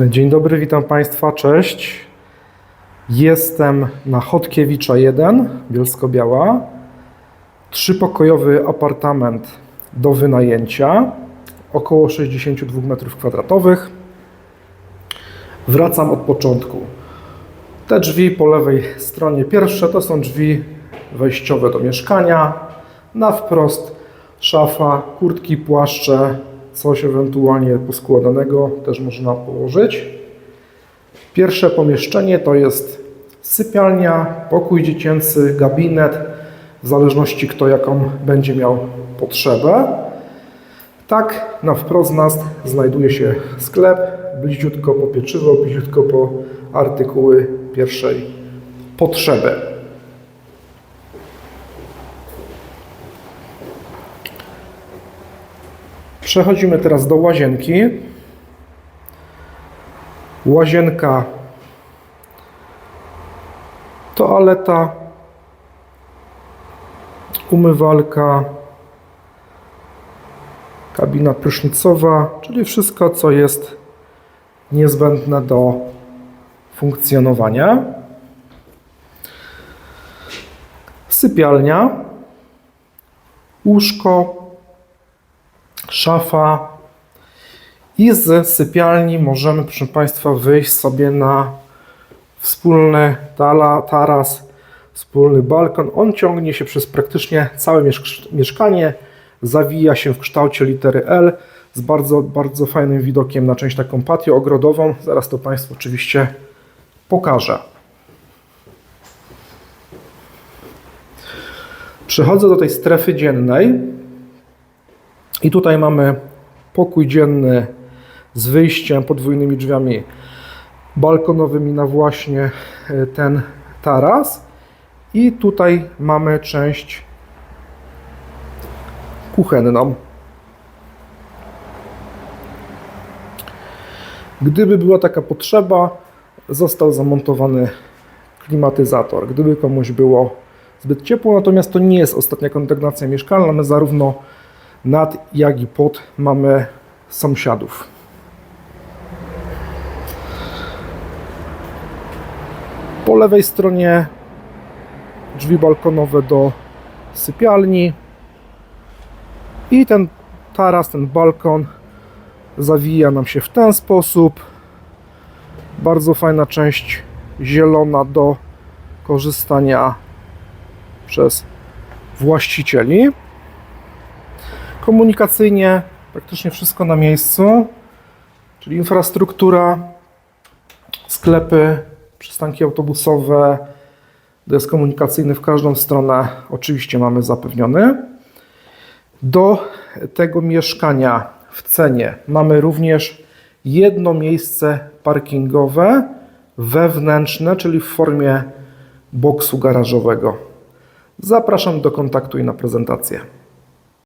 Dzień dobry, witam Państwa, cześć. Jestem na Chodkiewicza 1, Bielsko-Biała. Trzypokojowy apartament do wynajęcia, około 62 m2. Wracam od początku. Te drzwi po lewej stronie pierwsze to są drzwi wejściowe do mieszkania. Na wprost szafa, kurtki, płaszcze, coś ewentualnie poskładanego też można położyć. Pierwsze pomieszczenie to jest sypialnia, pokój dziecięcy, gabinet, w zależności kto jaką będzie miał potrzebę. Tak, na wprost nas znajduje się sklep, bliziutko po pieczywo, bliziutko po artykuły pierwszej potrzeby. Przechodzimy teraz do łazienki. Łazienka, toaleta, umywalka, kabina prysznicowa, czyli wszystko, co jest niezbędne do funkcjonowania. Sypialnia, łóżko, szafa i z sypialni możemy, proszę Państwa, wyjść sobie na wspólny tala, taras, wspólny balkon. On ciągnie się przez praktycznie całe mieszk- mieszkanie, zawija się w kształcie litery L z bardzo, bardzo fajnym widokiem na część taką patio ogrodową. Zaraz to Państwu oczywiście pokażę. Przechodzę do tej strefy dziennej. I tutaj mamy pokój dzienny z wyjściem, podwójnymi drzwiami balkonowymi na właśnie e, ten taras. I tutaj mamy część kuchenną. Gdyby była taka potrzeba, został zamontowany klimatyzator. Gdyby komuś było zbyt ciepło, natomiast to nie jest ostatnia kondygnacja mieszkalna. My zarówno nad jak i pod mamy sąsiadów. Po lewej stronie drzwi balkonowe do sypialni i ten taras, ten balkon zawija nam się w ten sposób. Bardzo fajna część zielona do korzystania przez właścicieli. Komunikacyjnie praktycznie wszystko na miejscu, czyli infrastruktura, sklepy, przystanki autobusowe, dojazd komunikacyjny w każdą stronę oczywiście mamy zapewniony. Do tego mieszkania w cenie mamy również jedno miejsce parkingowe wewnętrzne, czyli w formie boksu garażowego. Zapraszam do kontaktu i na prezentację.